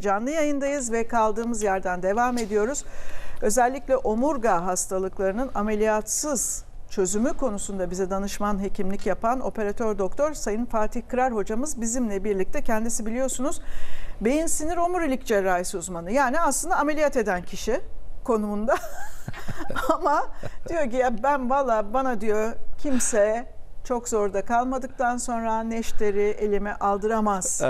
canlı yayındayız ve kaldığımız yerden devam ediyoruz. Özellikle omurga hastalıklarının ameliyatsız çözümü konusunda bize danışman hekimlik yapan operatör doktor Sayın Fatih Kırar hocamız bizimle birlikte. Kendisi biliyorsunuz beyin sinir omurilik cerrahisi uzmanı. Yani aslında ameliyat eden kişi konumunda. Ama diyor ki ya ben valla bana diyor kimse çok zorda kalmadıktan sonra neşteri elime aldıramaz.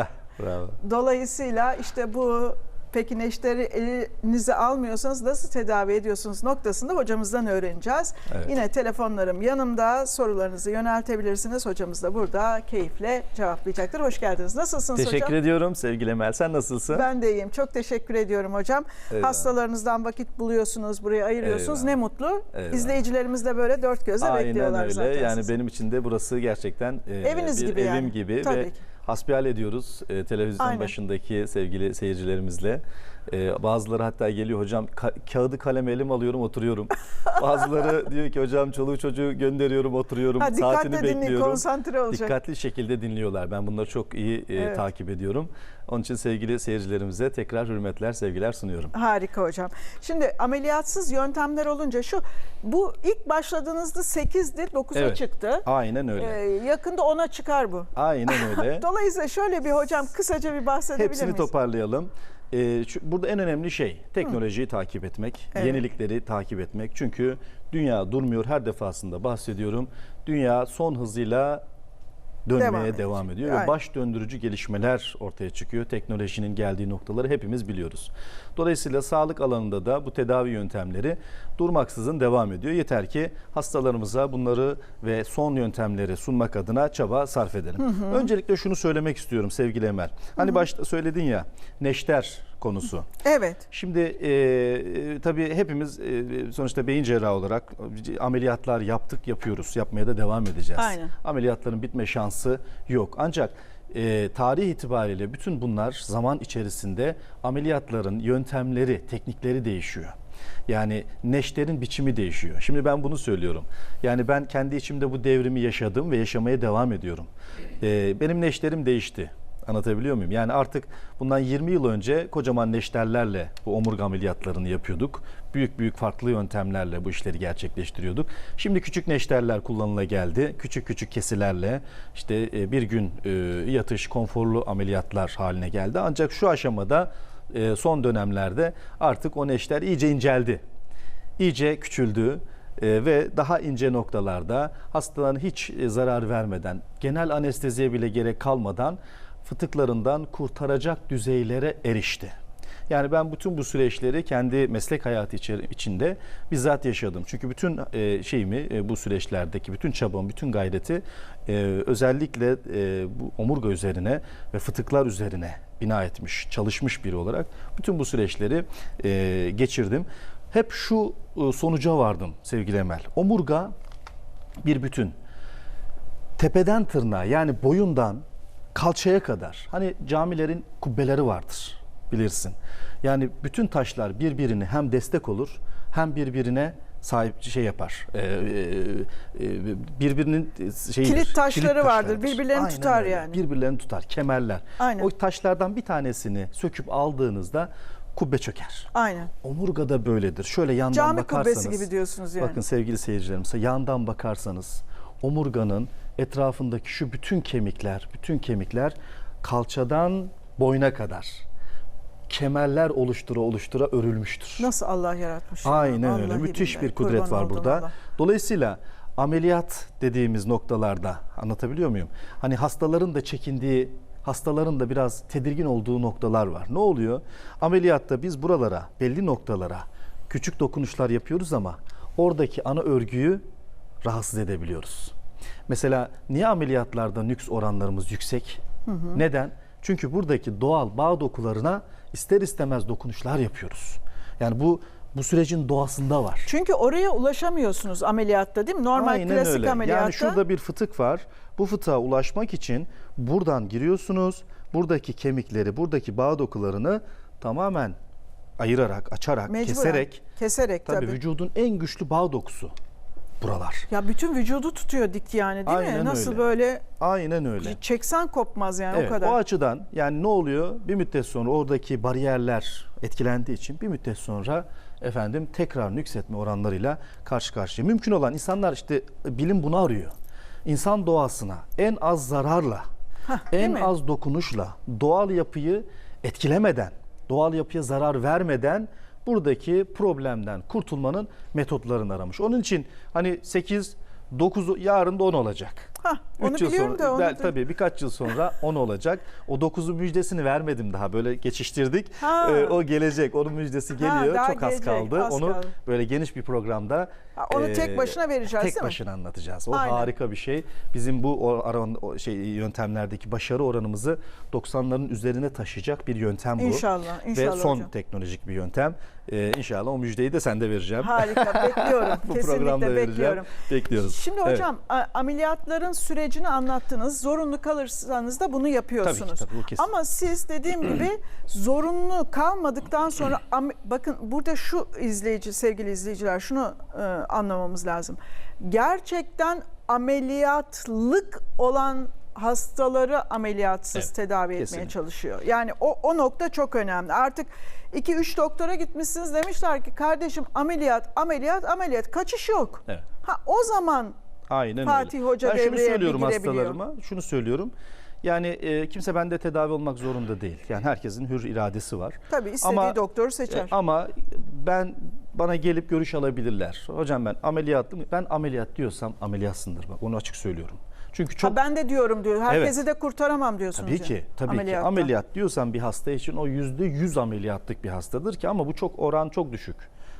Bravo. Dolayısıyla işte bu peki neşteri elinize almıyorsanız nasıl tedavi ediyorsunuz noktasında hocamızdan öğreneceğiz. Evet. Yine telefonlarım yanımda sorularınızı yöneltebilirsiniz. Hocamız da burada keyifle cevaplayacaktır. Hoş geldiniz. Nasılsınız Teşekkür hocam? ediyorum sevgili Emel. Sen nasılsın? Ben de iyiyim. Çok teşekkür ediyorum hocam. Eyvallah. Hastalarınızdan vakit buluyorsunuz, buraya ayırıyorsunuz. Eyvallah. Ne mutlu. Eyvallah. İzleyicilerimiz de böyle dört gözle Aynen bekliyorlar öyle. zaten. Yani sizi. benim için de burası gerçekten e, Eviniz bir gibi evim yani. gibi Tabii ve ki. Hasbihal ediyoruz e, televizyon Aynen. başındaki sevgili seyircilerimizle. E, bazıları hatta geliyor hocam ka- kağıdı kalem elim alıyorum oturuyorum. Bazıları diyor ki hocam çoluğu çocuğu gönderiyorum oturuyorum. Ha, Saatini dikkatle dinleyin, bekliyorum. konsantre olacak. Dikkatli şekilde dinliyorlar. Ben bunları çok iyi e, Evet. takip ediyorum. Onun için sevgili seyircilerimize tekrar hürmetler, sevgiler sunuyorum. Harika hocam. Şimdi ameliyatsız yöntemler olunca şu bu ilk başladığınızda 8'di 9'a Evet. çıktı. Aynen öyle. Ee, yakında 10'a çıkar bu. Aynen öyle. Dolayısıyla şöyle bir hocam kısaca bir bahsedebilir Hepsini miyiz? toparlayalım. Şu- burada en önemli şey teknolojiyi takip etmek, Evet. yenilikleri takip etmek. Çünkü dünya durmuyor her defasında bahsediyorum. Dünya son hızıyla dönmeye Devam devam, edecek. ediyor Aynen. ve baş döndürücü gelişmeler ortaya çıkıyor. Teknolojinin geldiği noktaları hepimiz biliyoruz. Dolayısıyla sağlık alanında da bu tedavi yöntemleri durmaksızın devam ediyor. Yeter ki hastalarımıza bunları ve son yöntemleri sunmak adına çaba sarf edelim. Öncelikle şunu söylemek istiyorum sevgili Emel. Hani başta söyledin ya neşter konusu. Evet. Şimdi e, e, tabii hepimiz e, sonuçta beyin cerrahı olarak ameliyatlar yaptık, yapıyoruz. Yapmaya da devam edeceğiz. Aynen. Ameliyatların bitme şansı yok. Ancak e, tarih itibariyle bütün bunlar zaman içerisinde ameliyatların yöntemleri, teknikleri değişiyor. Yani neşterin biçimi değişiyor. Şimdi ben bunu söylüyorum. Yani ben kendi içimde bu devrimi yaşadım ve yaşamaya devam ediyorum. E, benim neşterim değişti. Anlatabiliyor muyum? Yani artık bundan 20 yıl önce kocaman neşterlerle bu omurga ameliyatlarını yapıyorduk. Büyük büyük farklı yöntemlerle bu işleri gerçekleştiriyorduk. Şimdi küçük neşterler kullanıla geldi. Küçük küçük kesilerle işte e, bir gün e, yatış konforlu ameliyatlar haline geldi. Ancak şu aşamada e, son dönemlerde artık o neşter iyice inceldi. İyice küçüldü ve daha ince noktalarda hastaların hiç zarar vermeden, genel anesteziye bile gerek kalmadan fıtıklarından kurtaracak düzeylere erişti. Yani ben bütün bu süreçleri kendi meslek hayatı içinde bizzat yaşadım. Çünkü bütün e, şeyimi e, bu süreçlerdeki bütün çabamı, bütün gayreti e, özellikle bu omurga üzerine ve fıtıklar üzerine bina etmiş, çalışmış biri olarak bütün bu süreçleri geçirdim. Hep şu sonuca vardım sevgili Emel. Omurga bir bütün tepeden tırnağa yani boyundan kalçaya kadar hani camilerin kubbeleri vardır bilirsin. Yani bütün taşlar birbirine hem destek olur hem birbirine sahip şey yapar. Ee, e, e, birbirinin şeyidir. Kilit taşları vardır, taşlarıdır. birbirlerini Aynen tutar öyle. yani. Birbirlerini tutar. Kemerler. Aynen. O taşlardan bir tanesini söküp aldığınızda kubbe çöker. Aynen. Omurga da böyledir. Şöyle yandan Cami bakarsanız. kubbesi gibi diyorsunuz yani. Bakın sevgili seyircilerimize yandan bakarsanız omurganın etrafındaki şu bütün kemikler, bütün kemikler kalçadan boyna kadar kemerler oluştura oluştura örülmüştür. Nasıl Allah yaratmış. ya? Aynen öyle. Vallahi Müthiş billahi. bir kudret Kurban var burada. Allah. Dolayısıyla ameliyat dediğimiz noktalarda anlatabiliyor muyum? Hani hastaların da çekindiği, hastaların da biraz tedirgin olduğu noktalar var. Ne oluyor? Ameliyatta biz buralara, belli noktalara küçük dokunuşlar yapıyoruz ama oradaki ana örgüyü rahatsız edebiliyoruz. Mesela niye ameliyatlarda nüks oranlarımız yüksek? Neden? Çünkü buradaki doğal bağ dokularına ister istemez dokunuşlar yapıyoruz. Yani bu bu sürecin doğasında var. Çünkü oraya ulaşamıyorsunuz ameliyatta değil mi? Normal Aynen klasik öyle. ameliyatta. Yani şurada bir fıtık var. Bu fıtığa ulaşmak için buradan giriyorsunuz. Buradaki kemikleri, buradaki bağ dokularını tamamen ayırarak, açarak, Mecburen. keserek keserek tabii, tabii. vücudun en güçlü bağ dokusu. Buralar. Ya bütün vücudu tutuyor dik yani değil mi? Aynen Nasıl öyle. böyle Aynen öyle. çeksen kopmaz yani Evet, o kadar. o açıdan yani ne oluyor? Bir müddet sonra oradaki bariyerler etkilendiği için bir müddet sonra efendim tekrar nüksetme oranlarıyla karşı karşıya. Mümkün olan insanlar işte bilim bunu arıyor. İnsan doğasına en az zararla, değil en mi? az dokunuşla, doğal yapıyı etkilemeden, doğal yapıya zarar vermeden buradaki problemden kurtulmanın metotlarını aramış. Onun için hani 8 9 yarın da 10 olacak. Hah, onu yıl biliyorum sonra, da onu bel- tabii birkaç yıl sonra 10 olacak. O 9'un müjdesini vermedim daha böyle geçiştirdik. Ha. Ee, o gelecek. Onun müjdesi geliyor. daha Çok az gelecek, kaldı. az onu kaldı. böyle geniş bir programda Ha, onu tek başına vereceğiz, Tek mi? başına anlatacağız. O Aynen. harika bir şey. Bizim bu o aran, o şey yöntemlerdeki başarı oranımızı 90'ların üzerine taşıyacak bir yöntem bu. İnşallah, Ve inşallah son hocam. teknolojik bir yöntem. Ee, inşallah o müjdeyi de sende vereceğim. Harika bekliyorum. bu Kesinlikle programda vereceğim. bekliyorum. Bekliyoruz. Şimdi Evet. hocam a- ameliyatların sürecini anlattınız. Zorunlu kalırsanız da bunu yapıyorsunuz. Tabii ki, tabii, kesin. Ama siz dediğim gibi zorunlu kalmadıktan sonra bakın burada şu izleyici sevgili izleyiciler şunu e, anlamamız lazım. Gerçekten ameliyatlık olan hastaları ameliyatsız Evet, tedavi etmeye kesinlikle. çalışıyor. Yani o, o nokta çok önemli. Artık 2-3 doktora gitmişsiniz demişler ki kardeşim ameliyat, ameliyat, ameliyat kaçış yok. Evet. Ha o zaman Aynen Fatih öyle. Hoca ben şunu söylüyorum hastalarıma. Şunu söylüyorum. Yani e, kimse bende tedavi olmak zorunda değil. Yani herkesin hür iradesi var. tabii istediği Ama- doktoru seçer. E, ama ben bana gelip görüş alabilirler. Hocam ben ameliyatlım. Ben ameliyat diyorsam ameliyatsındır bak. Onu açık söylüyorum. Çünkü çok ha, ben de diyorum diyor. Herkesi de kurtaramam diyorsunuz. Tabii ki, tabii Ameliyatta. ki. Ameliyat diyorsan bir hasta için o yüzde yüz ameliyatlık bir hastadır ki ama bu çok oran çok düşük.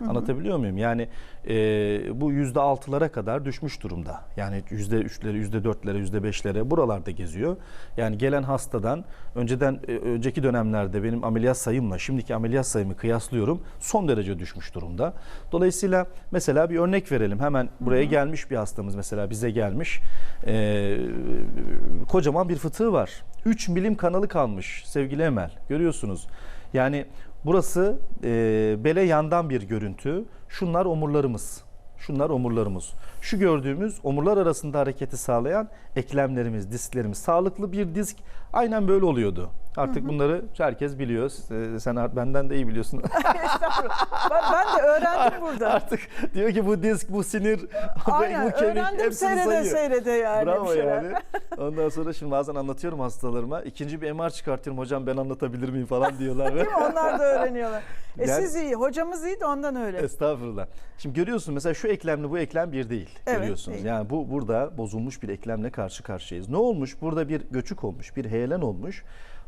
Anlatabiliyor muyum? Yani e, bu yüzde altılara kadar düşmüş durumda. Yani yüzde üçlere, yüzde dörtlere, yüzde beşlere buralarda geziyor. Yani gelen hastadan önceden e, önceki dönemlerde benim ameliyat sayımla şimdiki ameliyat sayımı kıyaslıyorum. Son derece düşmüş durumda. Dolayısıyla mesela bir örnek verelim. Hemen buraya gelmiş bir hastamız mesela bize gelmiş. E, kocaman bir fıtığı var. 3 milim kanalı kalmış sevgili Emel. Görüyorsunuz. Yani burası e, bele yandan bir görüntü. Şunlar omurlarımız. Şunlar omurlarımız. Şu gördüğümüz omurlar arasında hareketi sağlayan eklemlerimiz, disklerimiz. Sağlıklı bir disk aynen böyle oluyordu. Artık bunları herkes biliyor. Sen benden de iyi biliyorsun. Estağfurullah. ben, ben de öğrendim burada. Artık diyor ki bu disk, bu sinir, Aynen bu kemik öğrendim hepsini seyrede sayıyor. seyrede yani. Bravo bir şeyler. yani. Ondan sonra şimdi bazen anlatıyorum hastalarıma. İkinci bir MR çıkartıyorum. Hocam ben anlatabilir miyim falan diyorlar. Değil mi? Onlar da öğreniyorlar. E Yani- siz iyi, hocamız iyi de ondan öyle. Estağfurullah. Şimdi görüyorsun mesela şu eklemle bu eklem bir değil. Evet, görüyorsunuz. değil. Yani bu burada bozulmuş bir eklemle karşı karşıyayız. Ne olmuş? Burada bir göçük olmuş, bir heyelan olmuş.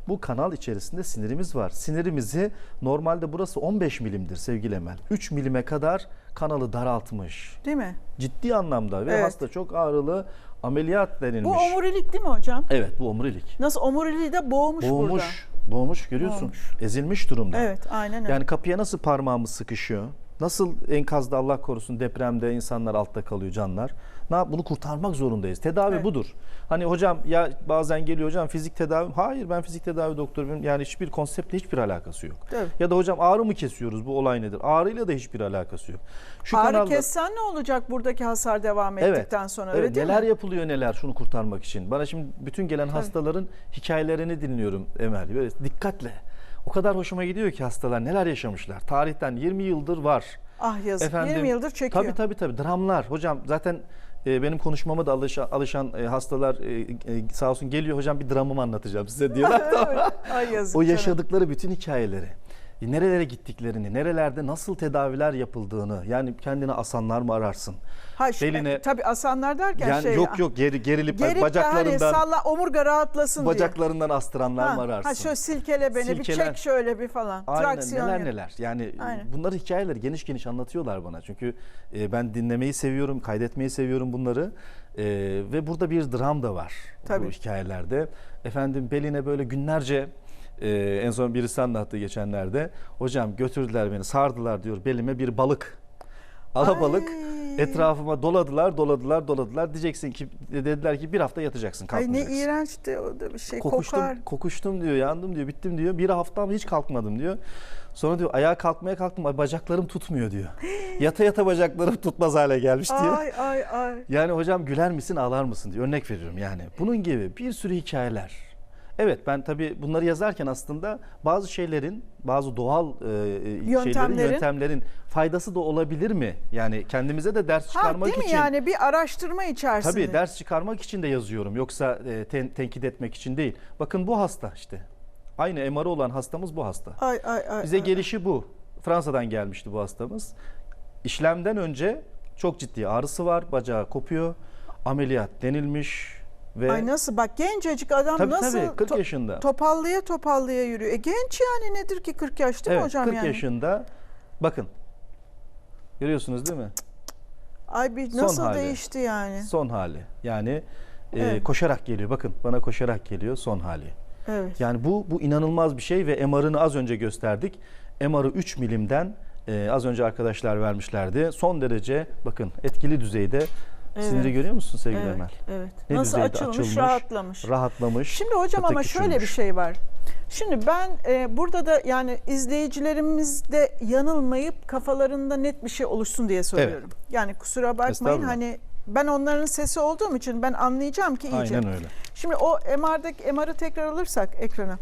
Bu kanal içerisinde sinirimiz var. Sinirimizi normalde burası 15 milimdir sevgili Emel. 3 milime kadar kanalı daraltmış. Değil mi? Ciddi anlamda ve Evet. hasta çok ağrılı ameliyat denilmiş. Bu omurilik değil mi hocam? Evet bu omurilik. Nasıl omuriliği de boğmuş, burada. Boğmuş, boğmuş görüyorsun. Boğmuş. Ezilmiş durumda. Evet aynen öyle. Yani kapıya nasıl parmağımız sıkışıyor? Nasıl enkazda Allah korusun depremde insanlar altta kalıyor canlar? Ne yap- bunu kurtarmak zorundayız. Tedavi Evet. budur. Hani hocam ya bazen geliyor hocam fizik tedavi. Hayır ben fizik tedavi doktoruyum. Yani hiçbir konseptle hiçbir alakası yok. Tabii. Ya da hocam ağrı mı kesiyoruz? Bu olay nedir? Ağrıyla da hiçbir alakası yok. Şu Ağrı kanalda- kessen ne olacak buradaki hasar devam ettikten sonra öyle Evet, değil neler mi? yapılıyor neler şunu kurtarmak için. Bana şimdi bütün gelen hastaların hikayelerini dinliyorum Emel. Böyle dikkatle. O kadar hoşuma gidiyor ki hastalar neler yaşamışlar. Tarihten 20 yıldır var. Ah yazık 20 yıldır çekiyor. Tabii tabii tabii dramlar. Hocam zaten e, benim konuşmama da alışan, alışan e, hastalar e, e, sağ olsun geliyor hocam bir dramımı anlatacağım size diyorlar. Ay yazık. o canım. yaşadıkları bütün hikayeleri. E, Nerelere gittiklerini, nerelerde nasıl tedaviler yapıldığını, yani kendine asanlar mı ararsın? Ha, beline- tabii asanlar derken Yani şey. yok yok geri, gerilip Gerip de hani bacaklarından salla omurga rahatlasın diye. bacaklarından astıranlar Ha, mı ararsın? ha şöyle silkele beni bir Silkelen. çek şöyle bir falan. Aynen Traksiyon neler yap. neler. Yani Aynen. bunları hikayeleri geniş geniş anlatıyorlar bana. Çünkü e, ben dinlemeyi seviyorum, kaydetmeyi seviyorum bunları. E, ve burada bir dram da var Tabii. bu hikayelerde. Efendim beline böyle günlerce e, en son birisi anlattı geçenlerde. Hocam götürdüler beni, sardılar diyor belime bir balık. Alabalık Ay. etrafıma doladılar, doladılar, doladılar. Diyeceksin ki dediler ki bir hafta yatacaksın, Ay ne kalkmayacaksın. iğrençti o da bir şey Kokuştum, kokar. kokuştum diyor, yandım diyor, bittim diyor. Bir hafta hiç kalkmadım diyor. Sonra diyor ayağa kalkmaya kalktım ay bacaklarım tutmuyor diyor. Yata yata bacaklarım tutmaz hale gelmiş diyor. Ay ay ay. Yani hocam güler misin ağlar mısın diye örnek veriyorum yani. Bunun gibi bir sürü hikayeler. Evet ben tabii bunları yazarken aslında bazı şeylerin, bazı doğal e, şeylerin, Yöntemlerin. yöntemlerin faydası da olabilir mi? Yani kendimize de ders Ha, çıkarmak değil mi için. yani bir araştırma içerisinde. Tabii ders çıkarmak için de yazıyorum. Yoksa e, ten- tenkit etmek için değil. Bakın bu hasta işte. Aynı MR'ı olan hastamız bu hasta. Ay ay ay. Bize ay. gelişi bu. Fransa'dan gelmişti bu hastamız. İşlemden önce çok ciddi ağrısı var. Bacağı kopuyor. Ameliyat denilmiş ve Ay nasıl bak gencecik adam tabii nasıl tabii 40 to- yaşında. topallaya topallaya yürüyor. E genç yani nedir ki 40 yaş değil mi evet, hocam 40 yani? yaşında. Bakın. Görüyorsunuz değil mi? Ay bir Son nasıl hali. değişti yani. Son hali. Yani e, Evet. koşarak geliyor. Bakın bana koşarak geliyor son hali. Evet. Yani bu bu inanılmaz bir şey ve MR'ını az önce gösterdik. MR'ı 3 milimden e, az önce arkadaşlar vermişlerdi. Son derece bakın etkili düzeyde Evet. siniri görüyor musun sevgili Evet, Emel? evet. Ne Nasıl açılmış, açılmış, rahatlamış. Rahatlamış. Şimdi hocam ama şöyle bir küçülmüş. şey var. Şimdi ben e, burada da yani izleyicilerimiz de yanılmayıp kafalarında net bir şey oluşsun diye söylüyorum. Yani kusura bakmayın hani ben onların sesi olduğum için ben anlayacağım ki iyice. Aynen öyle. Şimdi o MR'daki MR'ı tekrar alırsak ekrana.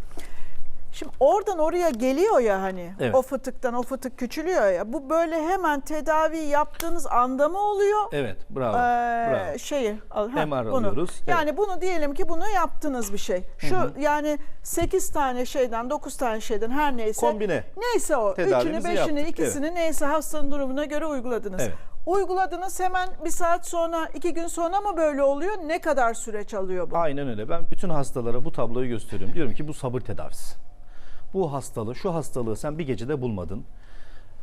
Şimdi oradan oraya geliyor ya hani Evet. o fıtıktan o fıtık küçülüyor ya. Bu böyle hemen tedavi yaptığınız anda mı oluyor? Evet bravo. Ee, bravo. şeyi al, ha, MR bunu. alıyoruz. Evet. Yani bunu diyelim ki bunu yaptınız bir şey. Şu yani 8 tane şeyden 9 tane şeyden her neyse. Kombine. Neyse o. Tedavimizi Üçünü, beşini, yaptık, ikisini neyse hastanın durumuna göre uyguladınız. Evet. Uyguladınız hemen bir saat sonra, iki gün sonra mı böyle oluyor? Ne kadar süreç alıyor bu? Aynen öyle. Ben bütün hastalara bu tabloyu gösteriyorum. Diyorum ki bu sabır tedavisi. Bu hastalığı, şu hastalığı sen bir gecede bulmadın.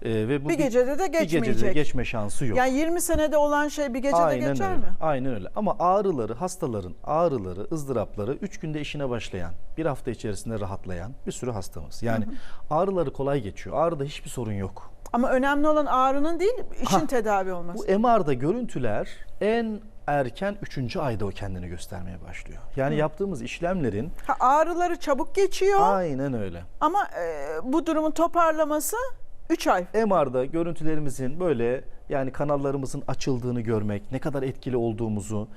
Ee, ve bu Bir gecede de bir gecede geçmeyecek. geçme şansı yok. Yani 20 senede olan şey bir gecede Aynen geçer öyle. mi? Aynen öyle. Ama ağrıları, hastaların ağrıları, ızdırapları 3 günde işine başlayan, bir hafta içerisinde rahatlayan bir sürü hastamız. Yani ağrıları kolay geçiyor. Ağrıda hiçbir sorun yok. Ama önemli olan ağrının değil, işin Ha. tedavi olması. Bu MR'da görüntüler en erken 3. ayda o kendini göstermeye başlıyor. Yani yaptığımız işlemlerin Ha, ağrıları çabuk geçiyor aynen öyle. ama e, bu durumun toparlaması 3 ay. MR'da görüntülerimizin böyle yani kanallarımızın açıldığını görmek, ne kadar etkili olduğumuzu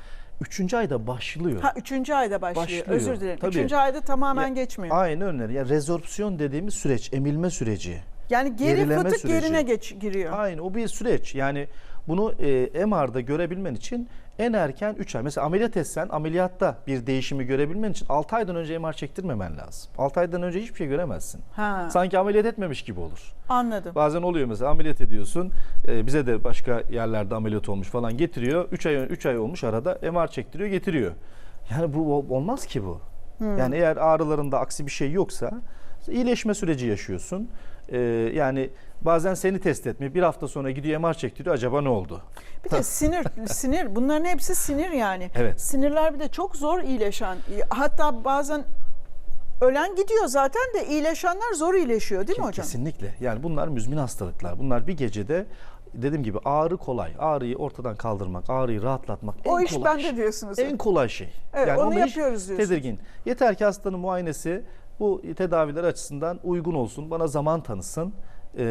3. ayda başlıyor. Ha 3. ayda başlıyor. Başlıyor, Özür dilerim. tabii. 3. ayda tamamen Ya, geçmiyor. Aynen öyle. Yani rezorpsiyon dediğimiz süreç, emilme süreci. yani geri gerileme fıtık süreci. yerine geç giriyor. Aynı o bir süreç. Yani bunu e, MR'da görebilmen için en erken 3 ay. Mesela ameliyat etsen ameliyatta bir değişimi görebilmen için 6 aydan önce MR çektirmemen lazım. 6 aydan önce hiçbir şey göremezsin. Ha, Sanki ameliyat etmemiş gibi olur. anladım. Bazen oluyor mesela ameliyat ediyorsun. e, bize de başka yerlerde ameliyat olmuş falan getiriyor. 3 ay 3 ay olmuş arada MR çektiriyor, getiriyor. Yani bu ol- olmaz ki bu. Yani eğer ağrılarında aksi bir şey yoksa iyileşme süreci yaşıyorsun. E, yani bazen seni test etmiyor. Bir hafta sonra gidiyor MR çektiriyor. Acaba ne oldu? Bir de sinir, sinir. Bunların hepsi sinir yani. Evet. Sinirler bir de çok zor iyileşen. Hatta bazen ölen gidiyor zaten de iyileşenler zor iyileşiyor değil mi hocam? Kesinlikle. Yani bunlar müzmin hastalıklar. Bunlar bir gecede dediğim gibi ağrı kolay. Ağrıyı ortadan kaldırmak, ağrıyı rahatlatmak en O iş kolay bende şey. diyorsunuz. En kolay şey. Evet, onu onda hiç yapıyoruz diyorsunuz. Tedirgin. Yeter ki hastanın muayenesi bu tedaviler açısından uygun olsun. Bana zaman tanısın. Ee,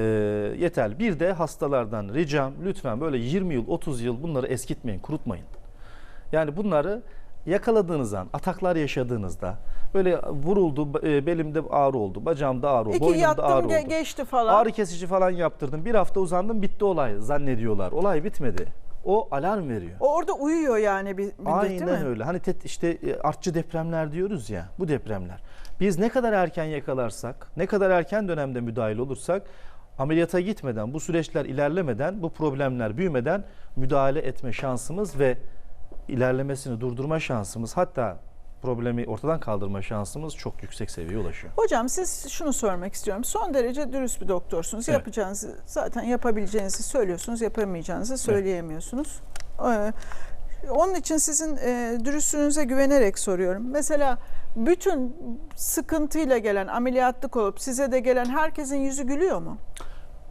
yeterli. Bir de hastalardan ricam lütfen böyle 20 yıl 30 yıl bunları eskitmeyin, kurutmayın. Yani bunları yakaladığınız an, ataklar yaşadığınızda böyle vuruldu, e, belimde ağrı oldu, bacağımda ağrı oldu, İki boynumda yattım ağrı ge- oldu. geçti falan. Ağrı kesici falan yaptırdım. Bir hafta uzandım bitti olay zannediyorlar. Olay bitmedi. O alarm veriyor. O orada uyuyor yani bir müddet değil mi? Aynen öyle. Hani tet- işte e, artçı depremler diyoruz ya. Bu depremler. Biz ne kadar erken yakalarsak, ne kadar erken dönemde müdahil olursak ameliyata gitmeden, bu süreçler ilerlemeden, bu problemler büyümeden müdahale etme şansımız ve ilerlemesini durdurma şansımız hatta problemi ortadan kaldırma şansımız çok yüksek seviyeye ulaşıyor. Hocam siz şunu sormak istiyorum. Son derece dürüst bir doktorsunuz. Evet. Yapacağınızı zaten yapabileceğinizi söylüyorsunuz, yapamayacağınızı söyleyemiyorsunuz. Ee, Onun için sizin e, dürüstlüğünüze güvenerek soruyorum. Mesela bütün sıkıntıyla gelen, ameliyatlık olup size de gelen herkesin yüzü gülüyor mu?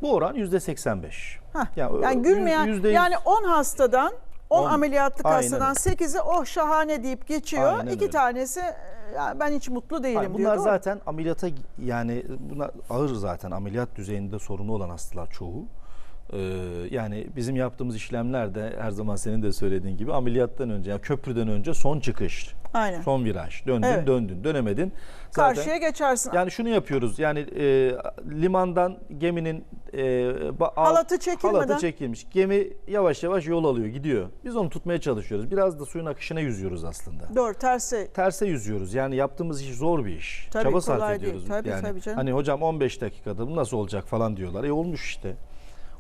Bu oran %85. Hah, Yani, Yani gülmeyen, yüzde yüz- yani 10 hastadan 10 On- ameliyatlık Aynen hastadan öyle. 8'i oh şahane deyip geçiyor. Aynen İki öyle. tanesi ya ben hiç mutlu değilim Hayır, diyor. bunlar zaten ameliyata yani bunlar ağır zaten ameliyat düzeyinde sorunu olan hastalar çoğu. Ee, yani bizim yaptığımız işlemlerde her zaman senin de söylediğin gibi ameliyattan önce yani köprüden önce son çıkış, Aynen. son viraj. Döndün, Evet. döndün, dönemedin. Zaten Karşıya geçersin. yani şunu yapıyoruz. Yani e, limandan geminin e, ba- Halatı çekilmeden. halatı çekilmiş. Gemi yavaş yavaş yol alıyor, gidiyor. Biz onu tutmaya çalışıyoruz. Biraz da suyun akışına yüzüyoruz aslında Doğru tersi. terse yüzüyoruz. Yani yaptığımız iş zor bir iş. Tabii, Çaba sarf değil. ediyoruz. Tabii, yani, tabii canım. Hani hocam 15 dakikada bu nasıl olacak falan diyorlar. E olmuş işte.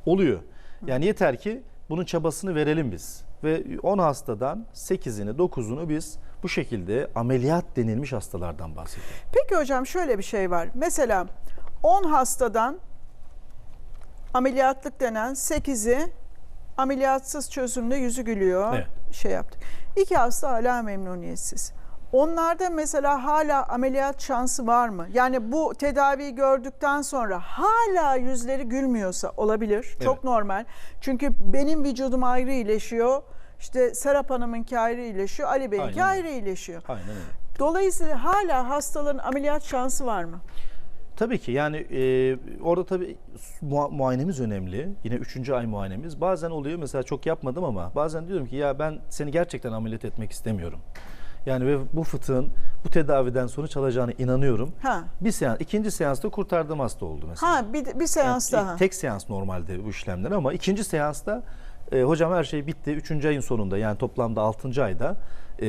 Oluyor. Yani yeter ki bunun çabasını verelim biz. Ve 10 hastadan 8'ini 9'unu biz bu şekilde ameliyat denilmiş hastalardan bahsediyoruz. Peki hocam şöyle bir şey var. Mesela 10 hastadan ameliyatlık denen 8'i ameliyatsız çözümle yüzü gülüyor. Evet. Şey yaptık. İki hasta hala memnuniyetsiz. Onlarda mesela hala ameliyat şansı var mı? Yani bu tedaviyi gördükten sonra hala yüzleri gülmüyorsa olabilir. Çok Evet. normal. Çünkü benim vücudum ayrı iyileşiyor. İşte Serap Hanım'ınki ayrı iyileşiyor. Ali Bey'inki ayrı iyileşiyor. Aynen öyle. Dolayısıyla hala hastaların ameliyat şansı var mı? Tabii ki yani e, orada tabii mu- muayenemiz önemli. Yine üçüncü ay muayenemiz. Bazen oluyor mesela çok yapmadım ama bazen diyorum ki ya ben seni gerçekten ameliyat etmek istemiyorum. Yani ve bu fıtığın bu tedaviden sonuç alacağına inanıyorum. Ha. Bir seans, ikinci seansta kurtardığım hasta oldu mesela. Ha bir, bir seans Yani daha. Tek seans normalde bu işlemler ama ikinci seansta e, hocam her şey bitti. Üçüncü ayın sonunda yani toplamda altıncı ayda e,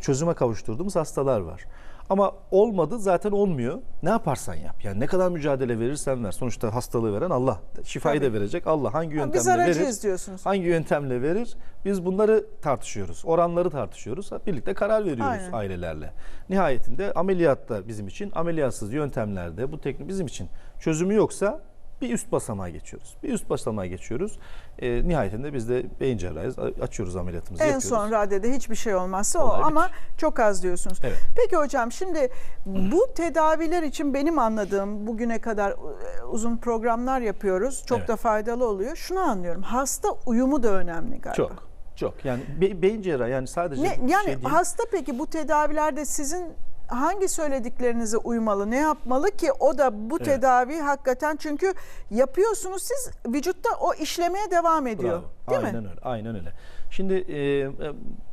çözüme kavuşturduğumuz hastalar var. Ama olmadı zaten olmuyor. Ne yaparsan yap. Yani ne kadar mücadele verirsen ver. Sonuçta hastalığı veren Allah. Şifayı Tabii. da verecek Allah. Hangi Ha, yöntemle Biz verir? diyorsunuz. Hangi yöntemle verir? Biz bunları tartışıyoruz. Oranları tartışıyoruz. Birlikte karar veriyoruz Aynen. ailelerle. Nihayetinde ameliyatta bizim için, ameliyatsız yöntemlerde bu teknik bizim için çözümü yoksa bir üst basamağa geçiyoruz. Bir üst basamağa geçiyoruz. E, nihayetinde biz de beyin cerrahıyız. A- Açıyoruz ameliyatımızı En yapıyoruz. son raddede hiçbir şey olmazsa o Olay ama çok az diyorsunuz. Evet. Peki hocam şimdi bu tedaviler için benim anladığım bugüne kadar e, uzun programlar yapıyoruz. Çok Evet. da faydalı oluyor. Şunu anlıyorum. Hasta uyumu da önemli galiba. Çok. Çok. Yani be- beyin cerrahı yani sadece Ne, şey yani değil. hasta peki bu tedavilerde sizin hangi söylediklerinize uymalı? Ne yapmalı ki o da bu Evet. tedavi hakikaten çünkü yapıyorsunuz siz vücutta o işlemeye devam ediyor. Bravo. Değil aynen mi? öyle. Aynen öyle. Şimdi e, e,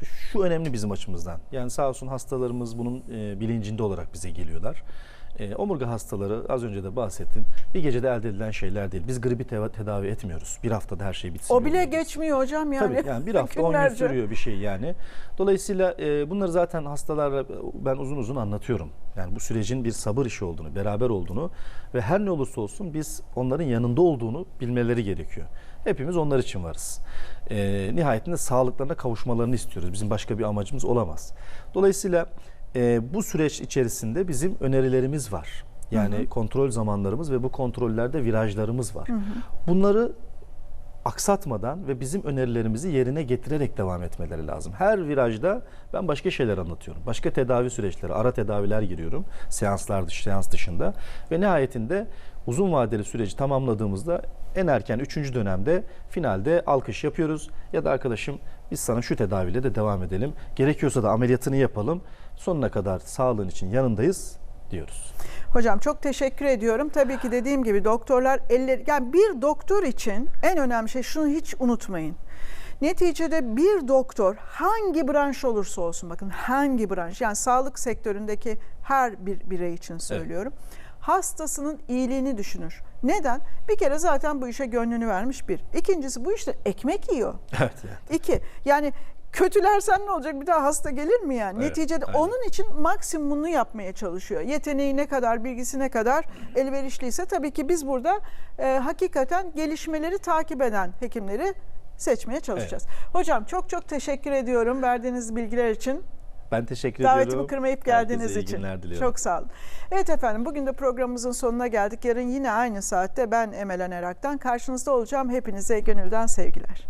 şu önemli bizim açımızdan. Yani sağ olsun hastalarımız bunun e, bilincinde olarak bize geliyorlar. E, omurga hastaları az önce de bahsettim. Bir gecede elde edilen şeyler değil. Biz gribi teva- tedavi etmiyoruz. Bir haftada her şey bitsin. O bile diyoruz. geçmiyor hocam yani. Tabii yani bir hafta 10 gün sürüyor bir şey yani. Dolayısıyla e, bunları zaten hastalarla ben uzun uzun anlatıyorum. Yani bu sürecin bir sabır işi olduğunu, beraber olduğunu ve her ne olursa olsun biz onların yanında olduğunu bilmeleri gerekiyor. Hepimiz onlar için varız. E, nihayetinde sağlıklarına kavuşmalarını istiyoruz. Bizim başka bir amacımız olamaz. Dolayısıyla e, bu süreç içerisinde bizim önerilerimiz var. Yani kontrol zamanlarımız ve bu kontrollerde virajlarımız var. Bunları aksatmadan ve bizim önerilerimizi yerine getirerek devam etmeleri lazım. Her virajda ben başka şeyler anlatıyorum. Başka tedavi süreçleri, ara tedaviler giriyorum. Seanslar dış, seans dışında ve nihayetinde uzun vadeli süreci tamamladığımızda en erken 3. dönemde finalde alkış yapıyoruz ya da arkadaşım biz sana şu tedaviyle de devam edelim. Gerekiyorsa da ameliyatını yapalım. Sonuna kadar sağlığın için yanındayız diyoruz. Hocam çok teşekkür ediyorum. Tabii ki dediğim gibi doktorlar eller yani bir doktor için en önemli şey şunu hiç unutmayın. Neticede bir doktor hangi branş olursa olsun bakın hangi branş yani sağlık sektöründeki her bir birey için söylüyorum. Hastasının iyiliğini düşünür. Neden? Bir kere zaten bu işe gönlünü vermiş bir. İkincisi bu işte ekmek yiyor. Evet yani. İki, yani kötülersen ne olacak bir daha hasta gelir mi yani? Evet, Neticede aynen. onun için maksimumunu yapmaya çalışıyor. Yeteneği ne kadar, bilgisi ne kadar elverişliyse tabii ki biz burada e, hakikaten gelişmeleri takip eden hekimleri seçmeye çalışacağız. Hocam çok çok teşekkür ediyorum verdiğiniz bilgiler için. Ben teşekkür ediyorum. Davetimi kırmayıp geldiğiniz için. Çok sağ olun. Evet efendim bugün de programımızın sonuna geldik. Yarın yine aynı saatte ben Emel Anerak'tan karşınızda olacağım. Hepinize gönülden sevgiler.